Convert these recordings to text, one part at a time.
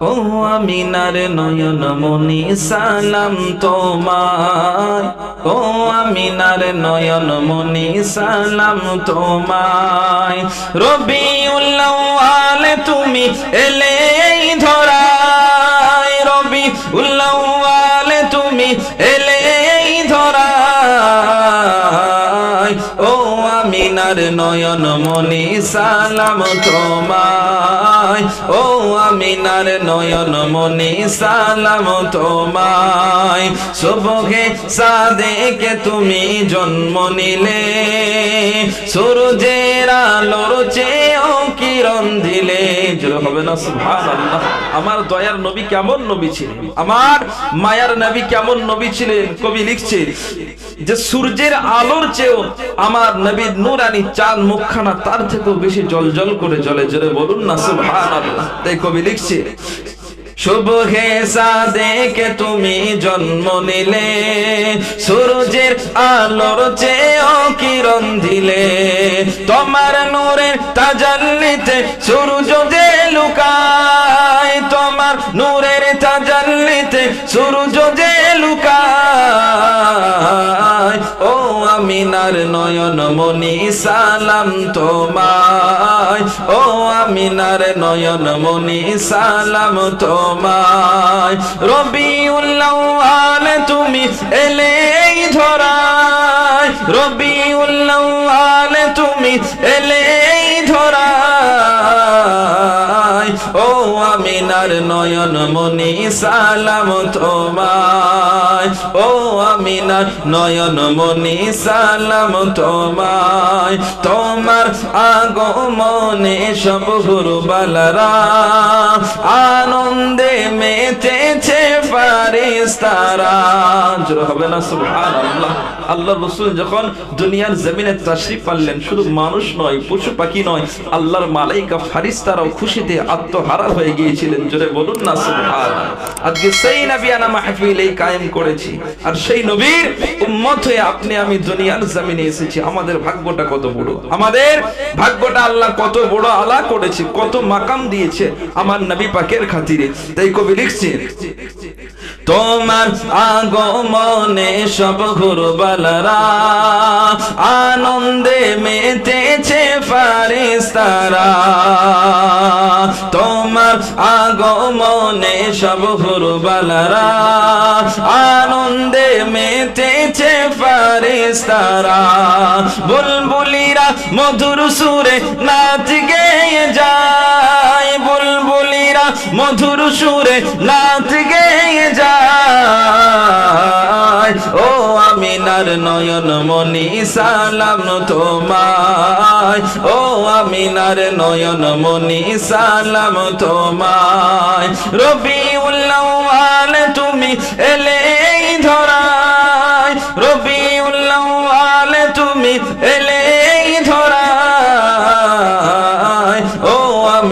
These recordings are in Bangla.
ও আমিনার নয়ন মনি সালাম তোমায়। ও আমিনার নয়ন মনি সালাম তোমায়। রবি উল্লাওয়ালে তুমি এলে এই আমিনার নয়ন মনি সালাম তোমায়। ও আমিনার নয়ন মনি সালাম তোমায়। শুভকে সাদেকে তুমি জন্ম নিলে, সূর্যের আলোর চেয়েও কিরণ দিলে। হবে না, সুবহানাল্লাহ। আমার দয়ার নবী কেমন নবী ছিলেন? আমার মায়ার নবী কেমন নবী ছিলেন? কবি লিখছে যে সূর্যের আলোর চেয়েও আমার নবীর নূরানি চাঁদ মুখখানা তার থেকেও বেশি জলজল করে জ্বলে। জোরে বলুন না, সুবহানাল্লাহ। তাই কবি লিখছে শুভ সাদেকে তুমি জন্ম নিলে, সূর্যের আলোর চেয়েও কিরণ দিলে। তোমার নূরের তাজাল্লিতে সূর্য যে লুকায়, তোমার নূরের তাজাল্লিতে সূর্য যে লুকায় আমিনার নয়ন মনি সালাম তোমায়। ও আমিনার নয়ন মনি সালাম তোমায়। রবি উল্লাহ তুমি এলে ধরা রবি উল্লাহ তুমি এলে ও আমিনার নয়ন মনি, সালাম তোমায়। ও আমিনার নয়ন মনি, সালাম তোমায়। তোমার আগমনে সব গুরুবালারা ফারিস্তারা আমি দুনিয়ার জমিনে এসেছি। আমাদের ভাগ্যটা কত বড়? আমাদের ভাগ্যটা আল্লাহ কত বড় আলা করেছে, কত মাকাম দিয়েছে আমার নবী পাকের খাতিরে। তাই কবি লিখছে তোমার আগমনে সব ঘুরবালারা আনন্দে মেতেছে ফারিস্তারা। তোমার আগমনে সব ঘুরবালারা আনন্দে মেতেছে ফারিস্তারা। বুলবুলিরা মধুর সুরে নাচ গেয়ে যায়। মধুর সুরে নাচ গেয়ে যায়। ও আমিনার নয়ন মনি সালাম তোমায়। ও আমিনার নয়ন মনি সালাম তোমায়। রবি উল্লাহ তুমি এলে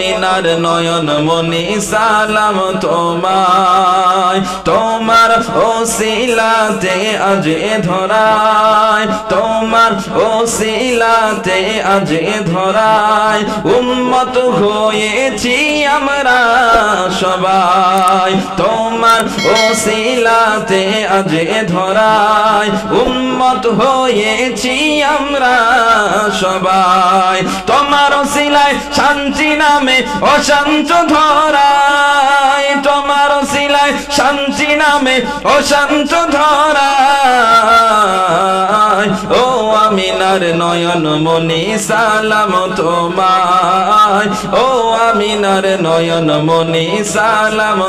আমিনার নয়ন মনি সালাম তোমায়। তোমার ও শিলাতে আজ ধরায়। তোমার ও শিলাতে আজ ধরায়। উম্মত হয়েছি আমরা সবাই। তোমার ও শিলাতে আজ ধরায়। উম্মত হয়েছি আমরা সবাই। তোমার শিলায় শান্তি নামে অশান্ত ধরায়, তোমার শিলায় শান্তি নামে অশান্ত ধরায়। ও আমিনার নয়ন মনি সালাম তোমায়। ও আমিনার নয়ন মনি সালাম